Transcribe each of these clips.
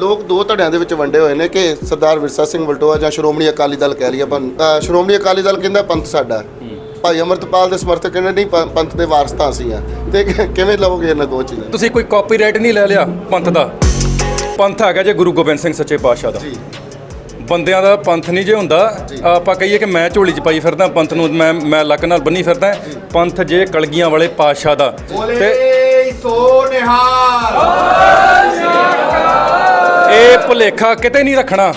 ਲੋਕ ਦੋ ਧੜਿਆਂ ਦੇ ਵਿੱਚ ਵੰਡੇ ਹੋਏ ਨੇ ਕਿ ਸਰਦਾਰ ਵਿਰਸਾ ਸਿੰਘ ਵਲਟੋਆ ਜਾਂ ਸ਼੍ਰੋਮਣੀ ਅਕਾਲੀ ਦਲ ਕਹਿ ਲਈਏ ਆਪਾਂ ਅ, ਸ਼੍ਰੋਮਣੀ ਅਕਾਲੀ ਦਲ ਕਹਿੰਦਾ ਪੰਥ ਸਾਡਾ। ਭਾਈ ਅਮਰਤਪਾਲ ਦੇ ਸਮਰਥਕ ਕਹਿੰਦੇ ਨਹੀਂ ਪੰਥ ਦੇ ਵਾਰਸ ਤਾਂ ਅਸੀਂ ਆ ਤੇ ਕਿਵੇਂ ਲਵੋਗੇ ਇਹਨਾਂ ਦੋ ਚੀਜ਼ਾਂ? ਤੁਸੀਂ ਕੋਈ ਕਾਪੀਰਾਈਟ ਨਹੀਂ ਲੈ ਲਿਆ ਪੰਥ ਦਾ? ਪੰਥ ਹੈਗਾ ਜੇ ਗੁਰੂ ਗੋਬਿੰਦ ਸਿੰਘ ਸੱਚੇ ਪਾਤਸ਼ਾਹ ਦਾ। ਜੀ। ਬੰਦਿਆਂ ਦਾ ਪੰਥ ਨਹੀਂ ਜੇ ਹੁੰਦਾ ਆਪਾਂ ਕਹੀਏ ਕਿ ਮੈਂ ਝੋਲੀ 'ਚ ਪਾਈ ਫਿਰਦਾ ਪੰਥ ਨੂੰ ਮੈਂ ਮੈਂ ਲੱਕ ਨਾਲ ਬੰਨੀ ਫਿਰਦਾ। ਪੰਥ ਜੇ ਕਲਗੀਆਂ ਵਾਲੇ ਪਾਤਸ਼ਾਹ ਦਾ। ਤੇ ਸੋ ਨਿਹਾਲ। ਭੁਲੇਖਾ ਕਿਤੇ ਨਹੀਂ ਰੱਖਣਾ।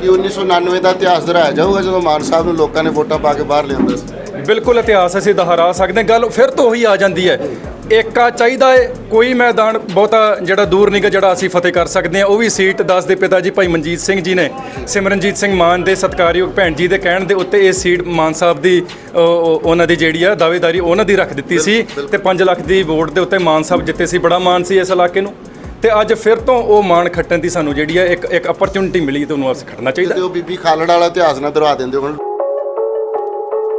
ਕਿ 1999 ਦਾ ਇਤਿਹਾਸ ਦੁਹਰਾਇਆ ਜਾਊਗਾ ਜਦੋਂ ਮਾਨ ਸਾਹਿਬ ਨੂੰ ਲੋਕਾਂ ਨੇ ਵੋਟਾਂ ਪਾ ਕੇ ਬਾਹਰ ਲਿਆਉਂਦੇ ਸੀ। ਬਿਲਕੁਲ ਇਤਿਹਾਸ ਅਸੀਂ ਦੁਹਰਾ ਸਕਦੇ ਹਾਂ। ਗੱਲ ਫਿਰ ਤੋਂ ਉਹੀ ਆ ਜਾਂਦੀ ਹੈ। ਏਕਾ ਚਾਹੀਦਾ ਹੈ ਕੋਈ ਮੈਦਾਨ ਬਹੁਤਾ ਜਿਹੜਾ ਦੂਰ ਨਹੀਂ ਗਾ ਜਿਹੜਾ ਅਸੀਂ ਫਤਿਹ ਕਰ ਸਕਦੇ ਹਾਂ। ਉਹ ਵੀ ਸੀਟ ਦੱਸ ਦੇ ਪਿਤਾ ਜੀ ਭਾਈ ਮਨਜੀਤ ਸਿੰਘ ਜੀ ਨੇ। ਸਿਮਰਨਜੀਤ ਸਿੰਘ ਮਾਨ ਦੇ ਸਤਿਕਾਰਯੋਗ ਭੈਣ ਜੀ ਦੇ ਕਹਿਣ ਦੇ ਉੱਤੇ ਇਹ ਸੀਟ ਮਾਨ ਸਾਹਿਬ ਦੀ ਅ, ਉਹ- ਉਹਨਾਂ ਦੀ ਜਿਹੜੀ ਆ ਦਾਅਵੇਦਾਰੀ ਉਹਨਾਂ ਦੀ ਰੱਖ ਦਿੱਤੀ ਸੀ। ਤੇ 5 ਲੱਖ ਦੀ ਵੋਟ ਦੇ ਉੱਤੇ ਮਾਨ ਸਾਹਿਬ ਜਿੱਤੇ ਸੀ। ਬੜਾ ਮਾਨ ਸੀ ਇਸ ਇਲਾਕੇ ਨੂੰ। ਤੇ ਅੱਜ ਫਿਰ ਤੋਂ ਉਹ ਮਾਨ ਖੱਟਣ ਦੀ ਸਾਨੂੰ ਜਿਹੜੀ ਹੈ ਇੱਕ ਇੱਕ ਅਪਰਚੂਨਿਟੀ ਮਿਲੀ ਤੇ ਉਹਨੂੰ ਅਸੀਂ ਖੱਟਣਾ ਚਾਹੀਦਾ। ਤੇ ਉਹ ਬੀਬੀ ਖਾਲੜ ਵਾਲਾ ਇਤਿਹਾਸ ਨਾ ਦੁਹਰਾ ਦਿੰਦੇ ਹੁਣ।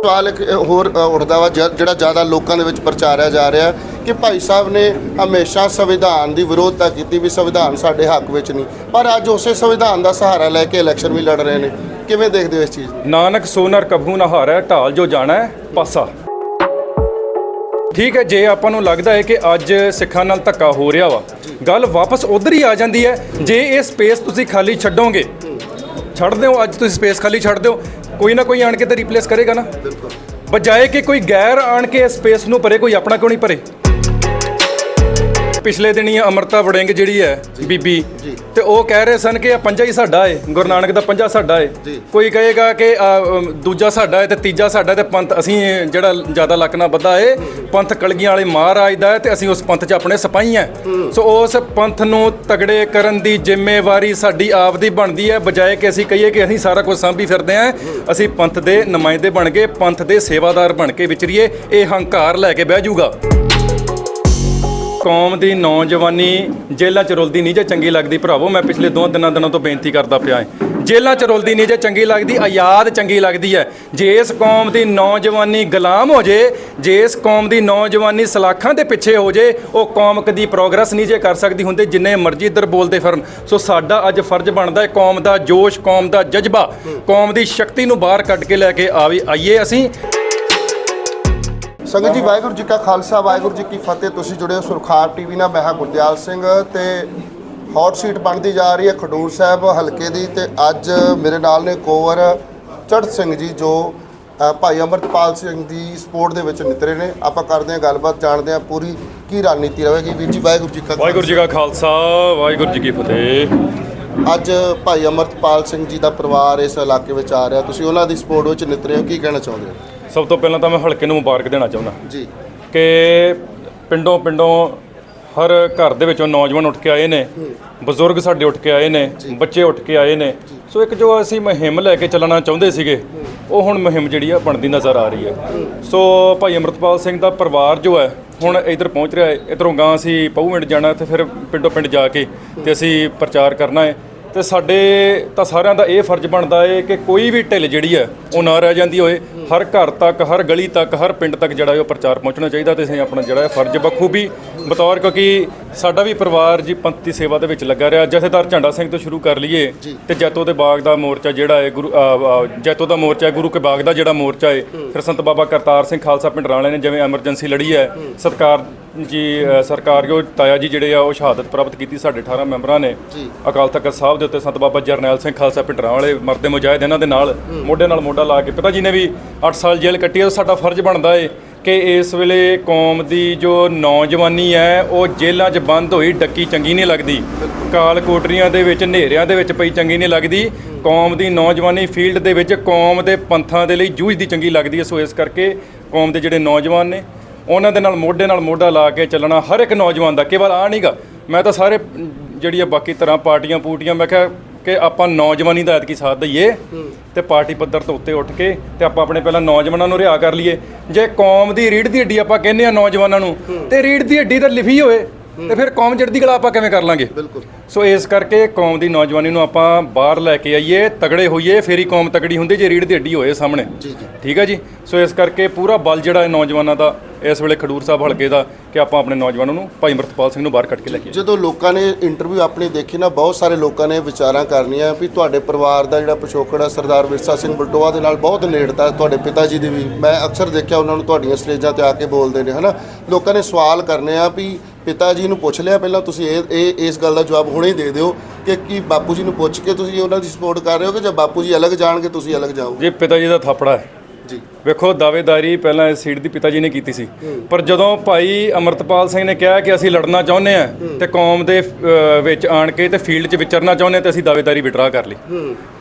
ਸਵਾਲ ਇੱਕ ਹੋਰ ਉੱਠਦਾ ਵਾ ਜਿਹੜਾ ਜ਼ਿਆਦਾ ਲੋਕਾਂ ਦੇ ਵਿੱਚ ਪ੍ਰਚਾਰਿਆ ਜਾ ਰਿਹਾ ਕਿ ਭਾਈ ਸਾਹਿਬ ਨੇ ਹਮੇਸ਼ਾ ਸੰਵਿਧਾਨ ਦੀ ਵਿਰੋਧਤਾ ਕੀਤੀ ਵੀ ਸੰਵਿਧਾਨ ਸਾਡੇ ਹੱਕ ਵਿੱਚ ਨਹੀਂ। ਪਰ ਅੱਜ ਉਸੇ ਸੰਵਿਧਾਨ ਦਾ ਸਹਾਰਾ ਲੈ ਕੇ ਇਲੈਕਸ਼ਨ ਵੀ ਲੜ ਰਹੇ ਨੇ। ਕਿਵੇਂ ਦੇਖਦੇ ਹੋ ਇਸ ਚੀਜ਼ ਨੂੰ? ਨਾਨਕ ਸੋਨਰ ਕਭੂ ਨਾ ਹਾਰੈ ਢਾਲ ਜੋ ਜਾਣਾ ਹੈ ਪਾਸਾ। ਠੀਕ ਹੈ ਜੇ ਆਪਾਂ ਨੂੰ ਲੱਗਦਾ ਹੈ ਕਿ ਅੱਜ ਸਿੱਖਾਂ ਨਾਲ ਧੱਕਾ ਹੋ ਰਿਹਾ ਵਾ ਗੱਲ ਵਾਪਸ ਉਧਰ ਹੀ ਆ ਜਾਂਦੀ ਹੈ। ਜੇ ਇਹ ਸਪੇਸ ਤੁਸੀਂ ਖਾਲੀ ਛੱਡੋਗੇ ਛੱਡ ਦਿਓ ਅੱਜ ਤੁਸੀਂ ਸਪੇਸ ਖਾਲੀ ਛੱਡ ਦਿਓ ਕੋਈ ਨਾ ਕੋਈ ਆਣ ਕੇ ਤਾਂ ਰਿਪਲੇਸ ਕਰੇਗਾ ਨਾ। ਬਜਾਏ ਕਿ ਕੋਈ ਗੈਰ ਆਣ ਕੇ ਸਪੇਸ ਨੂੰ ਭਰੇ ਕੋਈ ਆਪਣਾ ਕਿਉਂ ਨਹੀਂ ਭਰੇ? ਪਿਛਲੇ ਦਿਨੀ ਅਮਰਤਾ ਵੜਿੰਗ ਜਿਹੜੀ ਹੈ ਬੀਬੀ ਤੇ ਉਹ ਕਹਿ ਰਹੇ ਸਨ ਕਿ ਇਹ ਪੰਜਾ ਹੀ ਸਾਡਾ ਏ ਗੁਰੂ ਨਾਨਕ ਦਾ ਪੰਜਾ ਸਾਡਾ ਏ। ਕੋਈ ਕਹੇਗਾ ਕਿ ਅ, ਦੂਜਾ ਸਾਡਾ ਏ ਤੇ ਤੀਜਾ ਸਾਡਾ ਤੇ ਪੰਥ ਅਸੀਂ ਜਿਹੜਾ ਜ਼ਿਆਦਾ ਲੱਕ ਨਾਲ ਬੱਧਾ ਏ ਪੰਥ ਕਲਗੀਆਂ ਵਾਲੇ ਮਹਾਰਾਜ ਦਾ ਏ ਤੇ ਅਸੀਂ ਉਸ ਪੰਥ 'ਚ ਆਪਣੇ ਸਿਪਾਹੀ ਆ। ਸੋ ਉਸ ਪੰਥ ਨੂੰ ਤਗੜੇ ਕਰਨ ਦੀ ਜ਼ਿੰਮੇਵਾਰੀ ਸਾਡੀ ਆਪ ਦੀ ਬਣਦੀ ਹੈ ਬਜਾਏ ਕਿ ਅਸੀਂ ਕਹੀਏ ਕਿ ਅਸੀਂ ਸਾਰਾ ਕੁਝ ਸਾਂਭੀ ਫਿਰਦੇ ਆ। ਅਸੀਂ ਪੰਥ ਦੇ ਨੁਮਾਇੰਦੇ ਬਣ ਕੇ ਪੰਥ ਦੇ ਸੇਵਾਦਾਰ ਬਣ ਕੇ ਵਿਚਰੀਏ ਇਹ ਹੰਕਾਰ ਲੈ ਕੇ ਬਹਿ ਜਾਊਗਾ ਕੌਮ ਦੀ ਨੌਜਵਾਨੀ ਜੇਲ੍ਹਾਂ ਚ ਰੁਲਦੀ ਨਹੀਂ ਜੇ ਚੰਗੀ ਲੱਗਦੀ ਭਰਾਵੋ, ਮੈਂ ਪਿਛਲੇ ਦੋ ਤਿੰਨਾਂ ਦਿਨਾਂ ਤੋਂ ਬੇਨਤੀ ਕਰਦਾ ਪਿਆ ਹਾਂ। ਜੇਲ੍ਹਾਂ ਚ ਰੁਲਦੀ ਨਹੀਂ ਜੇ ਚੰਗੀ ਲੱਗਦੀ, ਆਜ਼ਾਦ ਚੰਗੀ ਲੱਗਦੀ ਹੈ। ਜੇ ਇਸ ਕੌਮ ਦੀ ਨੌਜਵਾਨੀ ਗੁਲਾਮ ਹੋ ਜੇ ਜੇ ਇਸ ਕੌਮ ਦੀ ਨੌਜਵਾਨੀ ਸਲਾਖਾਂ ਦੇ ਪਿੱਛੇ ਹੋ ਜੇ, ਉਹ ਕੌਮ ਕਦੀ ਪ੍ਰੋਗਰੈਸ ਨਹੀਂ ਜੇ ਕਰ ਸਕਦੀ ਹੁੰਦੀ, ਜਿੰਨੇ ਮਰਜ਼ੀ ਇੱਧਰ ਬੋਲਦੇ ਫਿਰਨ। ਸੋ ਸਾਡਾ ਅੱਜ ਫਰਜ਼ ਬਣਦਾ ਹੈ ਕੌਮ ਦਾ ਜੋਸ਼, ਕੌਮ ਦਾ ਜਜ਼ਬਾ, ਕੌਮ ਦੀ ਸ਼ਕਤੀ ਨੂੰ ਬਾਹਰ ਕੱਢ ਕੇ ਲੈ ਕੇ ਆਵੇ ਆਈਏ ਅਸੀਂ। ਸੰਗਤ ਜੀ ਵਾਹਿਗੁਰੂ ਜੀ ਕਾ ਖਾਲਸਾ ਵਾਹਿਗੁਰੂ ਜੀ ਕੀ ਫਤਿਹ। ਤੁਸੀਂ ਜੁੜੇ ਹੋ ਸੁਰਖਾਰ ਟੀਵੀ ਨਾਲ। ਮੈਂ ਹਾਂ ਗੁਰਦਿਆਲ ਸਿੰਘ ਤੇ ਹੌਟ ਸੀਟ ਬਣਦੀ ਜਾ ਰਹੀ ਹੈ ਖਡੂਰ ਸਾਹਿਬ ਹਲਕੇ ਦੀ ਤੇ ਅੱਜ ਮੇਰੇ ਨਾਲ ਨੇ ਕੋਵਰ ਚੜ੍ਹ ਸਿੰਘ ਜੀ ਜੋ ਭਾਈ ਅਮਰਤਪਾਲ ਸਿੰਘ ਦੀ ਸਪੋਰਟ ਦੇ ਵਿੱਚ ਨਿਤਰੇ ਨੇ। ਆਪਾਂ ਕਰਦੇ ਹਾਂ ਗੱਲਬਾਤ ਜਾਣਦੇ ਹਾਂ ਪੂਰੀ ਕੀ ਰਣਨੀਤੀ ਰਹੇਗੀ। ਵੀਰ ਜੀ ਵਾਹਿਗੁਰੂ ਜੀ ਕਾ ਵਾਹਿਗੁਰੂ ਜੀ ਕਾ ਖਾਲਸਾ ਵਾਹਿਗੁਰੂ ਜੀ ਕੀ ਫਤਿਹ। ਅੱਜ ਭਾਈ ਅਮਰਤਪਾਲ ਸਿੰਘ ਜੀ ਦਾ ਪਰਿਵਾਰ ਇਸ ਇਲਾਕੇ ਵਿੱਚ ਆ ਰਿਹਾ। ਤੁਸੀਂ ਉਹਨਾਂ ਦੀ ਸਪੋਰਟ ਵਿੱਚ ਨਿਤਰੇ ਹੋ ਕੀ ਕਹਿਣਾ ਚਾਹੁੰਦੇ ਹੋ? ਸਭ ਤੋਂ ਪਹਿਲਾਂ ਤਾਂ ਮੈਂ ਹਲਕੇ ਨੂੰ ਮੁਬਾਰਕ ਦੇਣਾ ਚਾਹੁੰਦਾ। ਜੀ। ਕਿ ਪਿੰਡੋਂ ਪਿੰਡੋਂ ਹਰ ਘਰ ਦੇ ਵਿੱਚੋਂ ਨੌਜਵਾਨ ਉੱਠ ਕੇ ਆਏ ਨੇ ਬਜ਼ੁਰਗ ਸਾਡੇ ਉੱਠ ਕੇ ਆਏ ਨੇ ਬੱਚੇ ਉੱਠ ਕੇ ਆਏ ਨੇ। ਸੋ ਇੱਕ ਜੋ ਅਸੀਂ ਮੁਹਿੰਮ ਲੈ ਕੇ ਚੱਲਣਾ ਚਾਹੁੰਦੇ ਸੀਗੇ ਉਹ ਹੁਣ ਮੁਹਿੰਮ ਜਿਹੜੀ ਆ ਬਣਦੀ ਨਜ਼ਰ ਆ ਰਹੀ ਹੈ। ਸੋ ਭਾਈ ਅਮਰਤਪਾਲ ਸਿੰਘ ਦਾ ਪਰਿਵਾਰ ਜੋ ਹੈ ਹੁਣ ਇੱਧਰ ਪਹੁੰਚ ਰਿਹਾ ਹੈ। ਇਧਰੋਂ ਗਾਂ ਅਸੀਂ ਪਹੂਵਿੰਡ ਜਾਣਾ ਤੇ ਫਿਰ ਪਿੰਡੋਂ ਪਿੰਡ ਜਾ ਕੇ ਤੇ ਅਸੀਂ ਪ੍ਰਚਾਰ ਕਰਨਾ ਹੈ। ਤੇ ਸਾਡੇ ਤਾਂ ਸਾਰਿਆਂ ਦਾ ਇਹ ਫਰਜ਼ ਬਣਦਾ ਏ ਕਿ ਕੋਈ ਵੀ ਢਿੱਲ ਜਿਹੜੀ ਹੈ ਉਹ ਨਾ ਰਹਿ ਜਾਂਦੀ ਹੋਏ। ਹਰ ਘਰ ਤੱਕ ਹਰ ਗਲੀ ਤੱਕ ਹਰ ਪਿੰਡ ਤੱਕ ਜਿਹੜਾ ਉਹ ਪ੍ਰਚਾਰ ਪਹੁੰਚਣਾ ਚਾਹੀਦਾ ਤੇ ਅਸੀਂ ਆਪਣਾ ਜਿਹੜਾ ਫਰਜ਼ ਬਖੂਬੀ ਬਤੌਰ ਕਿਉਂਕਿ ਸਾਡਾ ਵੀ ਪਰਿਵਾਰ ਜੀ ਪੰਥ ਸੇਵਾ ਦੇ ਵਿੱਚ ਲੱਗਾ ਰਿਹਾ। ਜਥੇਦਾਰ ਝੰਡਾ ਸਿੰਘ ਤੋਂ ਸ਼ੁਰੂ ਕਰ ਲਈਏ ਤੇ ਜੈਤੋ ਦੇ ਬਾਗ ਦਾ ਮੋਰਚਾ ਜਿਹੜਾ ਹੈ ਗੁਰੂ ਜੈਤੋ ਦਾ ਮੋਰਚਾ ਹੈ ਗੁਰੂ ਕੇ ਬਾਗ ਦਾ ਜਿਹੜਾ ਮੋਰਚਾ ਹੈ। ਫਿਰ ਸੰਤ ਬਾਬਾ ਕਰਤਾਰ ਸਿੰਘ ਖਾਲਸਾ ਪਿੰਡ ਰਾਲੇ ਨੇ ਜਿਵੇਂ ਐਮਰਜੈਂਸੀ ਲੜੀ ਹੈ। ਸਤਕਾਰ ਜੀ ਅ, ਸਰਕਾਰਯੋਗ ਤਾਇਆ ਜੀ ਜਿਹੜੇ ਆ ਉਹ ਸ਼ਹਾਦਤ ਪ੍ਰਾਪਤ ਕੀਤੀ ਸਾਡੇ 18 ਮੈਂਬਰਾਂ ਨੇ। ਅਕਾਲ ਤਖਤ ਸਾਹਿਬ ਦੇ ਉੱਤੇ ਸੰਤ ਬਾਬਾ ਜਰਨੈਲ ਸਿੰਘ ਖਾਲਸਾ ਪਿੰਡਰਾਂ ਵਾਲੇ ਮਰਦੇ ਮੁਜਾਹਿਦ ਇਹਨਾਂ ਦੇ ਨਾਲ ਮੋਢੇ ਨਾਲ ਮੋਢਾ ਲਾ ਕੇ ਪਿਤਾ ਜੀ ਨੇ ਵੀ 8 ਸਾਲ ਜੇਲ੍ਹ ਕੱਟੀ ਹੈ ਸਾਡਾ ਫਰਜ਼ ਬਣਦਾ ਏ ਕਿ ਇਸ ਵੇਲੇ ਕੌਮ ਦੀ ਜੋ ਨੌਜਵਾਨੀ ਹੈ ਉਹ ਜੇਲ੍ਹਾਂ 'ਚ ਬੰਦ ਹੋਈ ਡੱਕੀ ਚੰਗੀ ਨਹੀਂ ਲੱਗਦੀ। ਕਾਲ ਕੋਟਰੀਆਂ ਦੇ ਵਿੱਚ ਹਨੇਰਿਆਂ ਦੇ ਵਿੱਚ ਪਈ ਚੰਗੀ ਨਹੀਂ ਲੱਗਦੀ। ਕੌਮ ਦੀ ਨੌਜਵਾਨੀ ਫੀਲਡ ਦੇ ਵਿੱਚ ਕੌਮ ਦੇ ਪੰਥਾਂ ਦੇ ਲਈ ਜੂਝਦੀ ਚੰਗੀ ਲੱਗਦੀ ਹੈ ਸੋ ਇਸ ਕਰਕੇ ਕੌਮ ਦੇ ਜਿਹੜੇ ਨੌਜਵਾਨ ਨੇ ਉਹਨਾਂ ਦੇ ਨਾਲ ਮੋਢੇ ਨਾਲ ਮੋਢਾ ਲਾ ਕੇ ਚੱਲਣਾ ਹਰ ਇੱਕ ਨੌਜਵਾਨ ਦਾ ਕੇਵਲ ਆ ਨਹੀਂਗਾ ਮੈਂ ਤਾਂ ਸਾਰੇ ਜਿਹੜੀਆਂ ਬਾਕੀ ਤਰ੍ਹਾਂ ਪਾਰਟੀਆਂ ਪੂਟੀਆਂ ਮੈਂ ਕਿਹਾ ਕਿ ਆਪਾਂ ਨੌਜਵਾਨੀ ਦਾ ਐਤਕੀ ਸਾਥ ਦਈਏ ਤੇ ਪਾਰਟੀ ਪੱਧਰ ਤੋਂ ਉੱਤੇ ਉੱਠ ਕੇ ਤੇ ਆਪਾਂ ਆਪਣੇ ਪਹਿਲਾਂ ਨੌਜਵਾਨਾਂ ਨੂੰ ਰਿਹਾ ਕਰ ਲਈਏ। ਜੇ ਕੌਮ ਦੀ ਰੀੜ ਦੀ ਹੱਡੀ ਆਪਾਂ ਕਹਿੰਦੇ ਆ ਨੌਜਵਾਨਾਂ ਨੂੰ ਤੇ ਰੀੜ ਦੀ ਹੱਡੀ ਤਾਂ ਲਿਖੀ ਹੋਏ ਤੇ ਫਿਰ ਕੌਮ ਚੜ੍ਹਦੀ ਕਲਾ ਆਪਾਂ ਕਿਵੇਂ ਕਰ ਲਾਂਗੇ? ਬਿਲਕੁਲ। ਸੋ ਇਸ ਕਰਕੇ ਕੌਮ ਦੀ ਨੌਜਵਾਨੀ ਨੂੰ ਆਪਾਂ ਬਾਹਰ ਲੈ ਕੇ ਆਈਏ ਤਗੜੇ ਹੋਈਏ ਫੇਰ ਹੀ ਕੌਮ ਤਗੜੀ ਹੁੰਦੀ ਜੇ ਰੀੜ ਦੀ ਹੱਡੀ ਹੋਏ ਸਾਹਮਣੇ। ਠੀਕ ਹੈ ਜੀ? ਸੋ ਇਸ ਕਰਕੇ ਪੂਰਾ ਬਲ ਜਿਹੜਾ ਹੈ ਨੌਜਵਾਨਾਂ ਦਾ ਇਸ ਵੇਲੇ ਖਡੂਰ ਸਾਹਿਬ ਹਲਕੇ ਦਾ ਕਿ ਆਪਾਂ ਆਪਣੇ ਨੌਜਵਾਨਾਂ ਨੂੰ ਭਾਈ ਅਮਰਤਪਾਲ ਸਿੰਘ ਨੂੰ ਬਾਹਰ ਕੱਢ ਕੇ ਲੈ ਕੇ। ਜਦੋਂ ਲੋਕਾਂ ਨੇ ਇੰਟਰਵਿਊ ਆਪਣੀ ਦੇਖੀ ਨਾ ਬਹੁਤ ਸਾਰੇ ਲੋਕਾਂ ਨੇ ਵਿਚਾਰਾਂ ਕਰਨੀਆਂ ਵੀ ਤੁਹਾਡੇ ਪਰਿਵਾਰ ਦਾ ਜਿਹੜਾ ਪਿਛੋਕੜ ਹੈ ਸਰਦਾਰ ਵਿਰਸਾ ਸਿੰਘ ਬਲਟੋਆ ਦੇ ਨਾਲ ਬਹੁਤ ਨੇੜਤਾ ਹੈ, ਤੁਹਾਡੇ ਪਿਤਾ ਜੀ ਦੀ ਵੀ। ਮੈਂ ਅਕਸਰ ਦੇਖਿਆ ਉਹਨਾਂ ਨੂੰ ਤੁਹਾਡੀਆਂ ਸਟੇਜਾਂ ਤੇ ਆ ਕੇ ਬੋਲਦੇ ਨੇ ਹਨਾ? ਲੋਕਾਂ ਨੇ ਸਵਾਲ ਕਰਨੇ ਆ ਵੀ ਪਿਤਾ ਜੀ ਨੂੰ ਪੁੱਛ ਲਿਆ ਪਹਿਲਾਂ ਤੁਸੀਂ ਇਹ ਇਹ ਇਸ ਗੱਲ ਦਾ ਜਵਾਬ ਹੁਣੇ ਹੀ ਦੇ ਦਿਓ ਕਿ ਕੀ ਬਾਪੂ ਜੀ ਨੂੰ ਪੁੱਛ ਕੇ ਤੁਸੀਂ ਉਹਨਾਂ ਦੀ ਸਪੋਰਟ ਕਰ ਰਹੇ ਹੋ ਕਿ ਜਾਂ ਬਾਪੂ ਜੀ ਅਲੱਗ ਜਾਣਗੇ ਤੁਸੀਂ ਅਲੱਗ ਜਾਓ ਜੇ ਪਿਤਾ ਜੀ ਦਾ ਥਾਪੜਾ ਹੈ ਜੀ। ਵੇਖੋ ਦਾਅਵੇਦਾਰੀ ਪਹਿਲਾਂ ਇਸ ਸੀਟ ਦੀ ਪਿਤਾ ਜੀ ਨੇ ਕੀਤੀ ਸੀ। ਪਰ ਜਦੋਂ ਭਾਈ ਅਮਰਤਪਾਲ ਸਿੰਘ ਨੇ ਕਿਹਾ ਕਿ ਅਸੀਂ ਲੜਨਾ ਚਾਹੁੰਦੇ ਆ ਤੇ ਕੌਮ ਦੇ ਵਿੱਚ ਆਣ ਕੇ ਤੇ ਫੀਲਡ 'ਚ ਵਿਚਰਨਾ ਚਾਹੁੰਦੇ ਤੇ ਅਸੀਂ ਦਾਅਵੇਦਾਰੀ ਵਿਡਰਾ ਕਰ ਲਈ।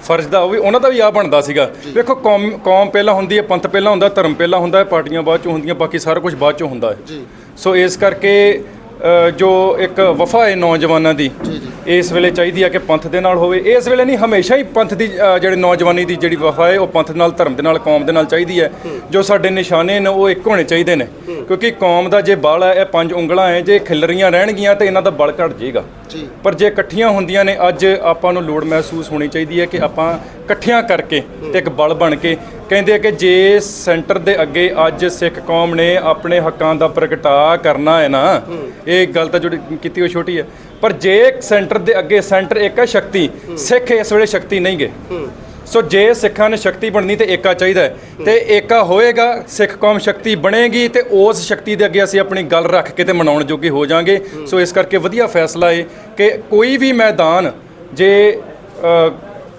ਫਰਜ਼ ਦਾ ਉਹ ਵੀ ਉਹਨਾਂ ਦਾ ਵੀ ਆ ਬਣਦਾ ਸੀਗਾ। ਵੇਖੋ ਕੌਮ ਕੌਮ ਪਹਿਲਾਂ ਹੁੰਦੀ ਹੈ ਪੰਥ ਪਹਿਲਾਂ ਹੁੰਦਾ ਧਰਮ ਪਹਿਲਾਂ ਹੁੰਦਾ ਹੈ ਪਾਰਟੀਆਂ ਬਾਅਦ 'ਚ ਹੁੰਦੀਆਂ ਬਾਕੀ ਸਾਰਾ ਕੁਝ ਬਾਅਦ 'ਚ ਹੁੰਦਾ ਹੈ। ਜੀ। ਸੋ ਇਸ ਕਰਕੇ ਜੋ ਇੱਕ ਵਫਾ ਹੈ ਨੌਜਵਾਨਾਂ ਦੀ ਇਸ ਵੇਲੇ ਚਾਹੀਦੀ ਹੈ ਕਿ ਪੰਥ ਦੇ ਨਾਲ ਹੋਵੇ। ਇਸ ਵੇਲੇ ਨਹੀਂ ਹਮੇਸ਼ਾ ਹੀ ਪੰਥ ਦੀ ਜਿਹੜੇ ਨੌਜਵਾਨੀ ਦੀ ਜਿਹੜੀ ਵਫਾ ਹੈ ਉਹ ਪੰਥ ਨਾਲ ਧਰਮ ਦੇ ਨਾਲ ਕੌਮ ਦੇ ਨਾਲ ਚਾਹੀਦੀ ਹੈ। ਜੋ ਸਾਡੇ ਨਿਸ਼ਾਨੇ ਨੇ ਉਹ ਇੱਕ ਹੋਣੇ ਚਾਹੀਦੇ ਨੇ। ਕਿਉਂਕਿ ਕੌਮ ਦਾ ਜੇ ਬਲ ਹੈ ਇਹ ਪੰਜ ਉਂਗਲਾਂ ਹੈ ਜੇ ਖਿਲਰੀਆਂ ਰਹਿਣਗੀਆਂ ਤੇ ਇਹਨਾਂ ਦਾ ਬਲ ਘਟ ਜਾਏਗਾ। ਪਰ ਜੇ ਇਕੱਠੀਆਂ ਹੁੰਦੀਆਂ ਨੇ ਅੱਜ ਆਪਾਂ ਨੂੰ ਲੋੜ ਮਹਿਸੂਸ ਹੋਣੀ ਚਾਹੀਦੀ ਹੈ ਕਿ ਆਪਾਂ ਇਕੱਠੀਆਂ ਕਰਕੇ ਤੇ ਇੱਕ ਬਲ ਬਣ ਕੇ ਕਹਿੰਦੇ ਆ ਕਿ ਜੇ ਸੈਂਟਰ ਦੇ ਅੱਗੇ ਅੱਜ ਸਿੱਖ ਕੌਮ ਨੇ ਆਪਣੇ ਹੱਕਾਂ ਦਾ ਪ੍ਰਗਟਾ ਕਰਨਾ ਹੈ ਨਾ ਇਹ ਗੱਲ ਤਾਂ ਜਿਹੜੀ ਕੀਤੀ ਉਹ ਛੋਟੀ ਹੈ। ਪਰ ਜੇ ਸੈਂਟਰ ਦੇ ਅੱਗੇ ਸੈਂਟਰ ਇੱਕ ਹੈ ਸ਼ਕਤੀ ਸਿੱਖ ਇਸ ਵੇਲੇ ਸ਼ਕਤੀ ਨਹੀਂ ਗੇ। ਸੋ ਜੇ ਸਿੱਖਾਂ ਨੇ ਸ਼ਕਤੀ ਬਣਨੀ ਤੇ ਏਕਾ ਚਾਹੀਦਾ ਹੈ ਤੇ ਏਕਾ ਹੋਏਗਾ ਸਿੱਖ ਕੌਮ ਸ਼ਕਤੀ ਬਣੇਗੀ ਤੇ ਉਸ ਸ਼ਕਤੀ ਦੇ ਅੱਗੇ ਅਸੀਂ ਆਪਣੀ ਗੱਲ ਰੱਖ ਕੇ ਤੇ ਮਨਾਉਣ ਜੋਗੇ ਹੋ ਜਾਾਂਗੇ। ਸੋ ਇਸ ਕਰਕੇ ਵਧੀਆ ਫੈਸਲਾ ਏ ਕਿ ਕੋਈ ਵੀ ਮੈਦਾਨ ਜੇ ਅ,